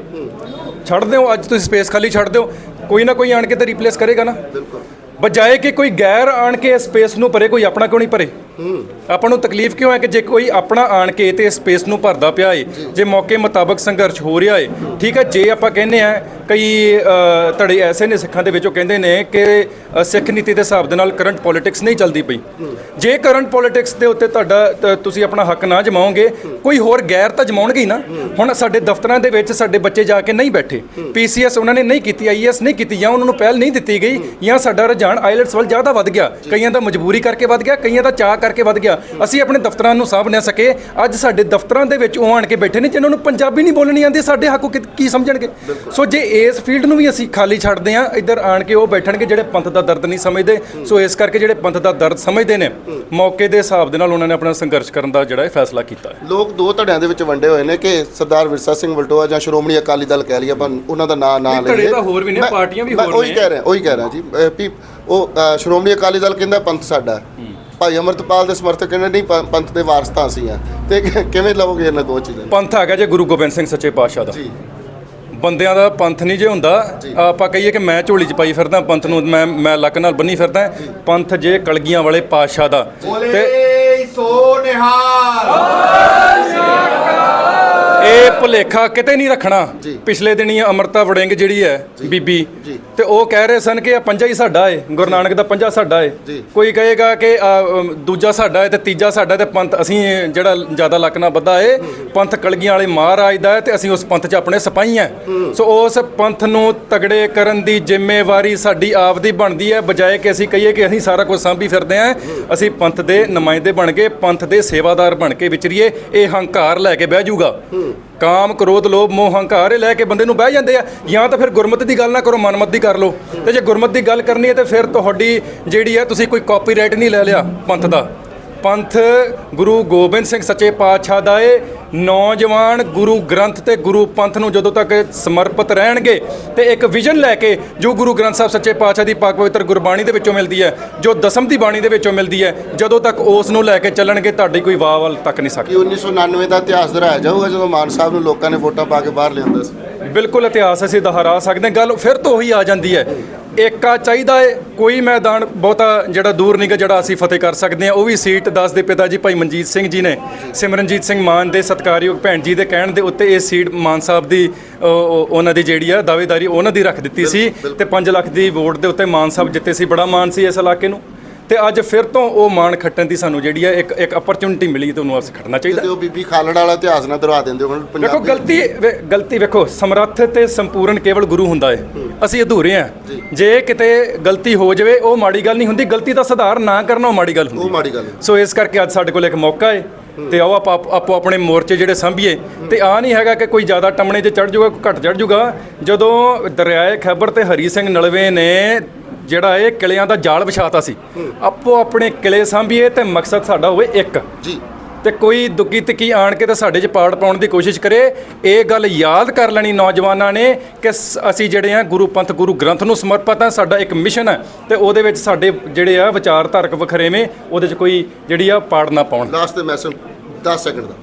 ਛੱਡ ਦਿਓ ਅੱਜ ਤੁਸੀਂ ਸਪੇਸ ਖਾਲੀ ਛੱਡ ਦਿਓ ਕੋਈ ਨਾ ਕੋਈ ਆਣ ਕੇ ਤਾਂ ਰਿਪਲੇਸ ਕਰੇਗਾ ਨਾ। ਬਿਲਕੁਲ। ਬਜਾਏ ਕਿ ਕੋਈ ਗੈਰ ਆਣ ਕੇ ਇਸ ਸਪੇਸ ਨੂੰ ਭਰੇ, ਕੋਈ ਆਪਣਾ ਕਿਉਂ ਨਹੀਂ ਭਰੇ? ਆਪਾਂ ਨੂੰ ਤਕਲੀਫ ਕਿਉਂ ਹੈ ਕਿ ਜੇ ਕੋਈ ਆਪਣਾ ਆਣ ਕੇ ਤੇ ਸਪੇਸ ਨੂੰ ਭਰਦਾ ਪਿਆ ਏ ਜੇ। ਮੌਕੇ ਮੁਤਾਬਕ ਸੰਘਰਸ਼ ਹੋ ਰਿਹਾ ਏ ਠੀਕ ਹੈ ਜੇ ਆਪਾਂ ਕਹਿੰਦੇ ਆ ਕਈ ਧੜੇ ਐਸੇ ਨੇ ਸਿੱਖਾਂ ਦੇ ਵਿੱਚੋਂ ਕਹਿੰਦੇ ਨੇ ਕਿ ਸਿੱਖ ਨੀਤੀ ਦੇ ਹਿਸਾਬ ਦੇ ਨਾਲ ਕਰੰਟ ਪੋਲਿਟਿਕਸ ਨਹੀਂ ਚੱਲਦੀ ਪਈ। ਜੇ ਕਰੰਟ ਪੋਲਿਟਿਕਸ ਦੇ ਉੱਤੇ ਤੁਹਾਡਾ ਤੁਸੀਂ ਆਪਣਾ ਹੱਕ ਨਾ ਜਮਾਓਗੇ ਕੋਈ ਹੋਰ ਗੈਰ ਤਾਂ ਜਮਾਉਣਗੇ ਹੀ ਨਾ। ਹੁਣ ਸਾਡੇ ਦਫ਼ਤਰਾਂ ਦੇ ਵਿੱਚ ਸਾਡੇ ਬੱਚੇ ਜਾ ਕੇ ਨਹੀਂ ਬੈਠੇ। ਪੀਸੀਐਸ ਉਹਨਾਂ ਨੇ ਨਹੀਂ ਕੀਤੀ ਆਈਐਸ ਨਹੀਂ ਕੀਤੀ ਜਾਂ ਉਹਨਾਂ ਨੂੰ ਪਹਿਲ ਨਹੀਂ ਦਿੱਤੀ ਗਈ ਜਾਂ ਸਾਡਾ ਰੁਝਾਨ ਆਈਲੈਟਸ ਵੱਲ ਜ਼ਿਆਦਾ ਵੱਧ ਗਿਆ। ਕਈਆਂ ਦਾ ਮਜਬੂਰੀ ਕਰਕੇ ਵੱਧ ਗਿਆ ਕਈਆਂ ਦਾ ਚਾਹ ਕਰਕੇ ਵੱਧ ਗਿਆ। ਅਸੀਂ ਆਪਣੇ ਦਫ਼ਤਰਾਂ ਨੂੰ ਸਾਂਭ ਨਾ ਸਕੇ। ਅੱਜ ਸਾਡੇ ਦਫ਼ਤਰਾਂ ਦੇ ਵਿੱਚ ਉਹ ਆਣ ਕੇ ਬੈਠੇ ਨੇ ਜਿਨ੍ਹਾਂ ਨੂੰ ਪੰਜਾਬੀ ਨਹੀਂ ਬੋਲਣੀ ਆਉਂਦੀ। ਸਾਡੇ ਹੱਕ ਕੀ- ਕੀ ਸਮਝਣਗੇ? ਸੋ ਜੇ ਇਸ ਫੀਲਡ ਨੂੰ ਵੀ ਅਸੀਂ ਖਾਲੀ ਛੱਡਦੇ ਹਾਂ ਇੱਧਰ ਆਣ ਕੇ ਉਹ ਬੈਠਣਗੇ ਜਿਹੜੇ ਪੰਥ ਦਾ ਦਰਦ ਨਹੀਂ ਸਮਝਦੇ। ਸੋ ਇਸ ਕਰਕੇ ਜਿਹੜੇ ਪੰਥ ਦਾ ਦਰਦ ਸਮਝਦੇ ਨੇ ਮੌਕੇ ਦੇ ਹਿਸਾਬ ਦੇ ਨਾਲ ਉਹਨਾਂ ਨੇ ਆਪਣਾ ਸੰਘਰਸ਼ ਕਰਨ ਦਾ ਜਿਹੜਾ ਇਹ ਫੈਸਲਾ ਕੀਤਾ ਹੈ। ਲੋਕ ਦੋ ਧੜਿਆਂ ਦੇ ਵਿੱਚ ਵੰਡੇ ਹੋਏ ਨੇ ਕਿ ਸਰਦਾਰ ਵਿਰਸਾ ਸਿੰਘ ਵਲਟੋਆ ਜਾਂ ਸ਼੍ਰੋਮਣੀ ਅਕਾਲੀ ਦਲ ਕਹਿ ਲਈਏ ਆਪਾਂ ਉਹਨਾਂ ਦਾ ਨਾਂ ਨਾ ਨਹੀਂ, ਧੜੇ ਲਈਏ ਤਾਂ ਹੋਰ ਵੀ ਨੇ, ਮੈਂ- ਪਾਰਟੀਆਂ ਵੀ ਮੈਂ ਹੋਰ ਉਹੀ ਨੇ। ਕਹਿ ਰਿਹਾ ਉਹੀ ਕਹਿ ਰਿਹਾ ਜੀ। ਵੀ ਉਹ ਸ਼੍ਰੋਮਣੀ ਅਕਾਲੀ ਦਲ ਕਹਿੰਦਾ ਪੰਥ ਸਾਡਾ ਹੈ। ਭਾਈ ਅਮਰਤਪਾਲ ਦੇ ਸਮਰਥਕ ਕਹਿੰਦੇ ਨਹੀਂ ਪ- ਪੰਥ ਦੇ ਵਾਰਸ ਤਾਂ ਅਸੀਂ ਆ ਤੇ ਕਿਵੇਂ ਲਵੋਗੇ ਇਹਨਾਂ ਦੋ ਚੀਜ਼ਾਂ ਨੂੰ? ਪੰਥ ਹੈਗਾ ਜੇ ਗੁਰੂ ਗੋਬਿੰਦ ਸਿੰਘ ਸੱਚੇ ਪਾਤਸ਼ਾਹ ਦਾ। ਜੀ। ਬੰਦਿਆਂ ਦਾ ਪੰਥ ਨਹੀਂ ਜੇ ਹੁੰਦਾ ਆਪਾਂ ਕਹੀਏ ਕਿ ਮੈਂ ਝੋਲੀ 'ਚ ਪਾਈ ਫਿਰਦਾ ਪੰਥ ਨੂੰ ਮੈਂ ਮੈਂ ਲੱਕ ਨਾਲ ਬੰਨੀ ਫਿਰਦਾ ਪੰਥ ਜੇ ਕਲਗੀਆਂ ਵਾਲੇ ਪਾਤਸ਼ਾਹ ਦਾ। ਤੇ ਬੋਲੇ ਸੋ ਨਿਹਾਲ। ਇਹ ਭੁਲੇਖਾ ਕਿਤੇ ਨਹੀਂ ਰੱਖਣਾ। ਪਿਛਲੇ ਦਿਨੀ ਅਮਰਤਾ ਵੜਿੰਗ ਜਿਹੜੀ ਹੈ ਬੀਬੀ। ਤੇ ਉਹ ਕਹਿ ਰਹੇ ਸਨ ਕਿ ਇਹ ਪੰਜਾ ਹੀ ਸਾਡਾ ਏ ਗੁਰੂ ਨਾਨਕ ਦਾ ਪੰਜਾ ਸਾਡਾ ਏ। ਕੋਈ ਕਹੇਗਾ ਕਿ ਦੂਜਾ ਸਾਡਾ ਏ ਤੇ ਤੀਜਾ ਸਾਡਾ ਤੇ ਪੰਥ ਅਸੀਂ ਜਿਹੜਾ ਜ਼ਿਆਦਾ ਲੱਕ ਨਾਲ ਬੱਧਾ ਏ ਪੰਥ ਕਲਗੀਆਂ ਵਾਲੇ ਮਹਾਰਾਜ ਦਾ ਏ ਤੇ ਅਸੀਂ ਉਸ ਪੰਥ 'ਚ ਆਪਣੇ ਸਿਪਾਹੀ ਆ। ਸੋ ਉਸ ਪੰਥ ਨੂੰ ਤਗੜੇ ਕਰਨ ਦੀ ਜ਼ਿੰਮੇਵਾਰੀ ਸਾਡੀ ਆਪ ਦੀ ਬਣਦੀ ਹੈ ਬਜਾਏ ਕਿ ਅਸੀਂ ਕਹੀਏ ਕਿ ਅਸੀਂ ਸਾਰਾ ਕੁਝ ਸਾਂਭੀ ਫਿਰਦੇ ਆ। ਅਸੀਂ ਪੰਥ ਦੇ ਨੁਮਾਇੰਦੇ ਬਣ ਕੇ ਪੰਥ ਦੇ ਸੇਵਾਦਾਰ ਬਣ ਕੇ ਵਿਚਰੀਏ ਇਹ ਹੰਕਾਰ ਲੈ ਕੇ ਬਹਿ ਜਾਊਗਾ। ਕਾਮ ਕ੍ਰੋਧ ਲੋਭ ਮੋਹ ਹੰਕਾਰ ਇਹ ਲੈ ਕੇ ਬੰਦੇ ਨੂੰ ਬਹਿ ਜਾਂਦੇ ਆ। ਜਾਂ ਤਾਂ ਫਿਰ ਗੁਰਮਤ ਦੀ ਗੱਲ ਨਾ ਕਰੋ, ਮਨਮਤ ਦੀ ਕਰ ਲਓ। ਤੇ ਜੇ ਗੁਰਮਤ ਦੀ ਗੱਲ ਕਰਨੀ ਹੈ ਤੇ ਫਿਰ ਤੁਹਾਡੀ ਜਿਹੜੀ ਹੈ, ਤੁਸੀਂ ਕੋਈ ਕਾਪੀਰਾਈਟ ਨਹੀਂ ਲੈ ਲਿਆ ਪੰਥ ਦਾ। ਪੰਥ ਗੁਰੂ ਗੋਬਿੰਦ ਸਿੰਘ ਸੱਚੇ ਪਾਤਸ਼ਾਹ ਦਾ ਏ। ਨੌਜਵਾਨ ਗੁਰੂ ਗ੍ਰੰਥ ਤੇ ਗੁਰੂ ਪੰਥ ਨੂੰ ਜਦੋਂ ਤੱਕ ਸਮਰਪਿਤ ਰਹਿਣਗੇ ਤੇ ਇੱਕ ਵਿਜ਼ਨ ਲੈ ਕੇ ਜੋ ਗੁਰੂ ਗ੍ਰੰਥ ਸਾਹਿਬ ਸੱਚੇ ਪਾਤਸ਼ਾਹ ਦੀ ਪਾਕ ਪਵਿੱਤਰ ਗੁਰਬਾਣੀ ਦੇ ਵਿੱਚੋਂ ਮਿਲਦੀ ਹੈ ਜੋ ਦਸਮ ਦੀ ਬਾਣੀ ਦੇ ਵਿੱਚੋਂ ਮਿਲਦੀ ਹੈ ਜਦੋਂ ਤੱਕ ਉਸ ਨੂੰ ਲੈ ਕੇ ਚੱਲਣਗੇ ਤੁਹਾਡੀ ਕੋਈ ਵਾਹ ਵੱਲ ਤੱਕ ਨਹੀਂ ਸਕਦੀ। ਕਿ 1999 ਦਾ ਇਤਿਹਾਸ ਦੁਹਰਾਇਆ ਜਾਊਗਾ ਜਦੋਂ ਮਾਨ ਸਾਹਿਬ ਨੂੰ ਲੋਕਾਂ ਨੇ ਵੋਟਾਂ ਪਾ ਕੇ ਬਾਹਰ ਲਿਆਂਦਾ ਸੀ। ਬਿਲਕੁਲ ਇਤਿਹਾਸ ਅਸੀਂ ਦੁਹਰਾ ਸਕਦੇ ਹਾਂ। ਗੱਲ ਫਿਰ ਤੋਂ ਉਹੀ ਆ ਜਾਂਦੀ ਹੈ। ਏਕਾ ਚਾਹੀਦਾ ਹੈ ਕੋਈ ਮੈਦਾਨ ਬਹੁਤਾ ਜਿਹੜਾ ਦੂਰ ਨਹੀਂ ਗਾ ਜਿਹੜਾ ਅਸੀਂ ਫਤਿਹ ਕਰ ਸਕਦੇ ਹਾਂ। ਉਹ ਵੀ ਸੀਟ ਦੱਸ ਦੇ ਪਿਤਾ ਜੀ ਭਾਈ ਮਨਜੀਤ ਸਿੰਘ ਜੀ ਨੇ। ਸਿਮਰਨਜੀਤ ਸਿੰਘ ਮਾਨ ਦੇ ਸਤਿਕਾਰਯੋਗ ਭੈਣ ਜੀ ਦੇ ਕਹਿਣ ਦੇ ਉੱਤੇ ਇਹ ਸੀਟ ਮਾਨ ਸਾਹਿਬ ਦੀ ਉਹਨਾਂ ਦੀ ਜਿਹੜੀ ਆ ਦਾਅਵੇਦਾਰੀ ਉਹਨਾਂ ਦੀ ਰੱਖ ਦਿੱਤੀ ਸੀ ਤੇ 5 ਲੱਖ ਦੀ ਵੋਟ ਦੇ ਉੱਤੇ ਮਾਨ ਸਾਹਿਬ ਜਿੱਤੇ ਸੀ। ਬੜਾ ਮਾਨ ਸੀ ਇਸ ਇਲਾਕੇ ਨੂੰ। ਤੇ ਅੱਜ ਫਿਰ ਤੋਂ ਉਹ ਮਾਣ ਖੱਟਣ ਦੀ ਸਾਨੂੰ ਜਿਹੜੀ ਹੈ ਇੱਕ ਇੱਕ ਅਪਰਚੂਨਿਟੀ ਮਿਲੀ ਤੇ ਉਹਨੂੰ ਅਸੀਂ ਖੱਟਣਾ ਚਾਹੀਦਾ। ਤੇ ਉਹ ਬੀਬੀ ਖਾਲੜ ਵਾਲਾ ਇਤਿਹਾਸ ਨਾ ਦੁਹਰਾ ਦਿੰਦੇ ਹੁਣ ਵੇਖੋ ਪੰਜਾਬੀ ਗਲਤੀ ਵੇ- ਗਲਤੀ ਵੇਖੋ ਸਮਰੱਥ ਤੇ ਸੰਪੂਰਨ ਕੇਵਲ ਗੁਰੂ ਹੁੰਦਾ ਏ। ਅਸੀਂ ਅਧੂਰੇ ਆ। ਜੇ। ਕਿਤੇ ਗਲਤੀ ਹੋ ਜਾਵੇ ਉਹ ਮਾੜੀ ਗੱਲ ਨਹੀਂ ਹੁੰਦੀ। ਗਲਤੀ ਦਾ ਸੁਧਾਰ ਨਾ ਕਰਨਾ ਉਹ ਮਾੜੀ ਗੱਲ ਉਹ ਹੁੰਦੀ ਮਾੜੀ ਗੱਲ ਹੈ। ਸੋ ਇਸ ਕਰਕੇ ਅੱਜ ਸਾਡੇ ਕੋਲ ਇੱਕ ਮੌਕਾ ਏ ਤੇ ਆਓ ਆਪਾਂ ਆਪੋ ਆਪਣੇ ਮੋਰਚੇ ਜਿਹੜੇ ਸੰਭੀਏ। ਤੇ ਆ ਨਹੀਂ ਹੈਗਾ ਕਿ ਕੋਈ ਜ਼ਿਆਦਾ ਟੰਮਣੇ 'ਚ ਚੜ ਜਾਊਗਾ ਕੋਈ ਘੱਟ ਚੜ ਜਾਊਗਾ ਜਦੋਂ ਦਰਿਆਏ ਖੈਬਰ ਤੇ ਹਰੀ ਸਿੰਘ ਨਲਵੇ ਨੇ ਜਿਹੜਾ ਇਹ ਕਿਲਿਆਂ ਦਾ ਜਾਲ ਵਿਛਾਤਾ ਸੀ। ਆਪੋ ਆਪਣੇ ਕਿਲੇ ਸੰਭੀਏ ਤੇ ਮਕਸਦ ਸਾਡਾ ਹੋਵੇ ਇੱਕ। ਜੀ। ਤੇ ਕੋਈ ਦੁੱਗੀ ਤਿੱਕੀ ਆਣ ਕੇ ਤੇ ਸਾਡੇ 'ਚ ਪਾੜ ਪਾਉਣ ਦੀ ਕੋਸ਼ਿਸ਼ ਕਰੇ ਇਹ ਗੱਲ ਯਾਦ ਕਰ ਲੈਣੀ ਨੌਜਵਾਨਾਂ ਨੇ ਕਿ ਅਸੀਂ ਜਿਹੜੇ ਆ ਗੁਰੂ ਪੰਥ ਗੁਰੂ ਗ੍ਰੰਥ ਨੂੰ ਸਮਰਪਿਤ ਆ ਸਾਡਾ ਇੱਕ ਮਿਸ਼ਨ ਹੈ ਤੇ ਉਹਦੇ ਵਿੱਚ ਸਾਡੇ ਜਿਹੜੇ ਆ ਵਿਚਾਰਧਾਰਕ ਵਖਰੇਵੇਂ ਉਹਦੇ 'ਚ ਕੋਈ ਜਿਹੜੀ ਆ ਪਾੜ ਨਾ ਪਾਉਣ। ਲਾਸਟ ਤੇ ਮੈਸੇਜ 10 ਸੈਕਿੰਡ ਦਾ।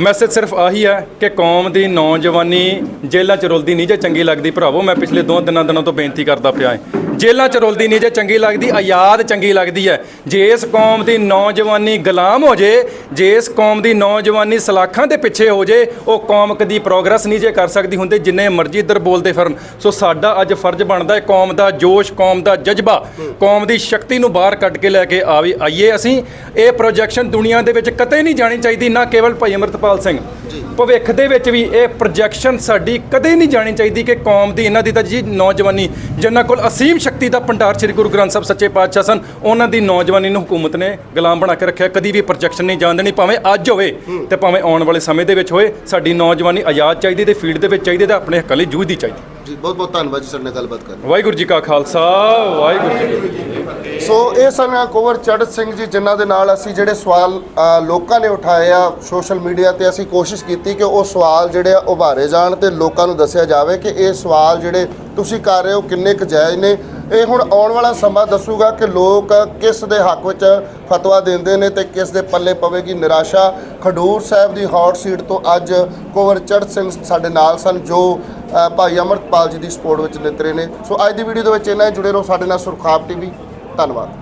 ਮੈਸੇਜ ਸਿਰਫ ਆਹੀ ਹੈ ਕਿ ਕੌਮ ਦੀ ਨੌਜਵਾਨੀ ਜੇਲ੍ਹਾਂ 'ਚ ਰੁਲਦੀ ਨਹੀਂ ਜੇ ਚੰਗੀ ਲੱਗਦੀ। ਭਰਾਵੋ ਮੈਂ ਪਿਛਲੇ ਦੋ ਦਿਨਾਂ ਦਿਨਾਂ ਤੋਂ ਬੇਨਤੀ ਕਰਦਾ ਪਿਆ ਹਾਂ। ਜੇਲ੍ਹਾਂ 'ਚ ਰੁਲਦੀ ਨਹੀਂ ਜੇ ਚੰਗੀ ਲੱਗਦੀ, ਆਜ਼ਾਦ ਚੰਗੀ ਲੱਗਦੀ ਹੈ। ਜੇ ਇਸ ਕੌਮ ਦੀ ਨੌਜਵਾਨੀ ਗੁਲਾਮ ਹੋ ਜੇ ਜੇ ਇਸ ਕੌਮ ਦੀ ਨੌਜਵਾਨੀ ਸਲਾਖਾਂ ਦੇ ਪਿੱਛੇ ਹੋ ਜੇ, ਉਹ ਕੌਮ ਕਦੀ ਪ੍ਰੋਗਰੈਸ ਨਹੀਂ ਜੇ ਕਰ ਸਕਦੀ ਹੁੰਦੇ, ਜਿੰਨੇ ਮਰਜ਼ੀ ਇੱਧਰ ਬੋਲਦੇ ਫਿਰਨ। ਸੋ ਸਾਡਾ ਅੱਜ ਫਰਜ਼ ਬਣਦਾ ਹੈ ਕੌਮ ਦਾ ਜੋਸ਼, ਕੌਮ ਦਾ ਜਜ਼ਬਾ, ਕੌਮ ਦੀ ਸ਼ਕਤੀ ਨੂੰ ਬਾਹਰ ਕੱਢ ਕੇ ਲੈ ਕੇ ਆਵੇ, ਆਈਏ ਅਸੀਂ। ਇਹ ਪ੍ਰੋਜੈਕਸ਼ਨ ਦੁਨੀਆ ਦੇ ਵਿੱਚ ਕਦੇ ਨਹੀਂ ਜਾਣੀ ਚਾਹੀਦੀ, ਨਾ ਕੇਵਲ ਭਾਈ ਅਮਰਤਪਾਲ ਸਿੰਘ। ਭਵਿੱਖ ਦੇ ਵਿੱਚ ਵੀ ਇਹ ਪ੍ਰੋਜੈਕਸ਼ਨ ਸਾਡੀ ਕਦੇ ਨਹੀਂ ਜਾਣੀ ਚਾਹੀਦੀ ਕਿ ਕੌਮ ਦੀ ਇਹਨਾਂ ਦੀ ਤਾਂ ਜੀ ਨੌਜਵਾਨੀ ਜਿਨ੍ਹਾਂ ਕੋਲ ਅਸੀਮ ਸ਼ਕਤੀ ਦਾ ਭੰਡਾਰ ਸ੍ਰੀ ਗੁਰੂ ਗ੍ਰੰਥ ਸਾਹਿਬ ਸੱਚੇ ਪਾਤਸ਼ਾਹ ਸਨ। ਉਹਨਾਂ ਦੀ ਨੌਜਵਾਨੀ ਨੂੰ ਹਕੂਮਤ ਨੇ ਗੁਲਾਮ ਬਣਾ ਕੇ ਰੱਖਿਆ। ਕਦੀ ਵੀ ਪ੍ਰੋਜੈਕਸ਼ਨ ਨਹੀਂ ਜਾਣ ਦੇਣੀ ਭਾਵੇਂ ਅੱਜ ਹੋਵੇ ਤੇ ਭਾਵੇਂ ਆਉਣ ਵਾਲੇ ਸਮੇਂ ਦੇ ਵਿੱਚ ਹੋਏ। ਸਾਡੀ ਨੌਜਵਾਨੀ ਆਜ਼ਾਦ ਚਾਹੀਦੀ ਤੇ ਫੀਲਡ ਦੇ ਵਿੱਚ ਚਾਹੀਦੀ ਤੇ ਆਪਣੇ ਹੱਕਾਂ ਲਈ ਜੂਝਦੀ ਚਾਹੀਦੀ। ਜੀ ਬਹੁਤ ਬਹੁਤ ਧੰਨਵਾਦ ਜੀ ਸਾਡੇ ਨਾਲ ਗੱਲਬਾਤ ਕਰਨ ਵਾਹਿਗੁਰੂ ਜੀ ਕਾ ਖਾਲਸਾ ਵਾਹਿਗੁਰੂ ਜੀ ਕੀ ਫਤਿਹ। ਸੋ ਇਹ ਸਨ ਕੁਵਰ ਚੜ੍ਹ ਸਿੰਘ ਜੀ ਜਿਨ੍ਹਾਂ ਦੇ ਨਾਲ ਅਸੀਂ ਜਿਹੜੇ ਸਵਾਲ ਲੋਕਾਂ ਨੇ ਉਠਾਏ ਆ ਸੋਸ਼ਲ ਮੀਡੀਆ ਤੇ ਅਸੀਂ ਕੋਸ਼ਿਸ਼ ਕੀਤੀ ਕਿ ਉਹ ਸਵਾਲ ਜਿਹੜੇ ਆ ਉਭਾਰੇ ਜਾਣ ਤੇ ਲੋਕਾਂ ਨੂੰ ਦੱਸਿਆ ਜਾਵੇ ਕਿ ਇਹ ਸਵਾਲ ਜਿਹੜੇ ਤੁਸੀਂ ਕਰ ਰਹੇ ਹੋ ਕਿੰਨੇ ਕੁ ਜਾਇਜ਼ ਨੇ। ਇਹ ਹੁਣ ਆਉਣ ਵਾਲਾ ਸਮਾਂ ਦੱਸੂਗਾ ਕਿ ਲੋਕ ਕਿਸ ਦੇ ਹੱਕ ਵਿੱਚ ਫਤਵਾ ਦਿੰਦੇ ਨੇ ਤੇ ਕਿਸ ਦੇ ਪੱਲੇ ਪਵੇਗੀ ਨਿਰਾਸ਼ਾ। ਖਡੂਰ ਸਾਹਿਬ ਦੀ ਹੌਟ ਸੀਟ ਤੋਂ ਅੱਜ ਕੁਵਰ ਚੜ੍ਹ ਸਿੰਘ ਸਾਡੇ ਨਾਲ ਸਨ, ਜੋ ਭਾਈ ਅਮਰਤਪਾਲ ਜੀ ਦੀ ਸਪੋਰਟ ਵਿੱਚ ਨਿਤਰੇ ਨੇ। ਸੋ ਅੱਜ ਦੀ ਵੀਡੀਓ ਦੇ ਵਿੱਚ ਇਹਨਾਂ ਹੀ। ਜੁੜੇ ਰਹੋ ਸਾਡੇ ਨਾਲ ਸੁਰਖਾਬ ਟੀਵੀ। ਧੰਨਵਾਦ।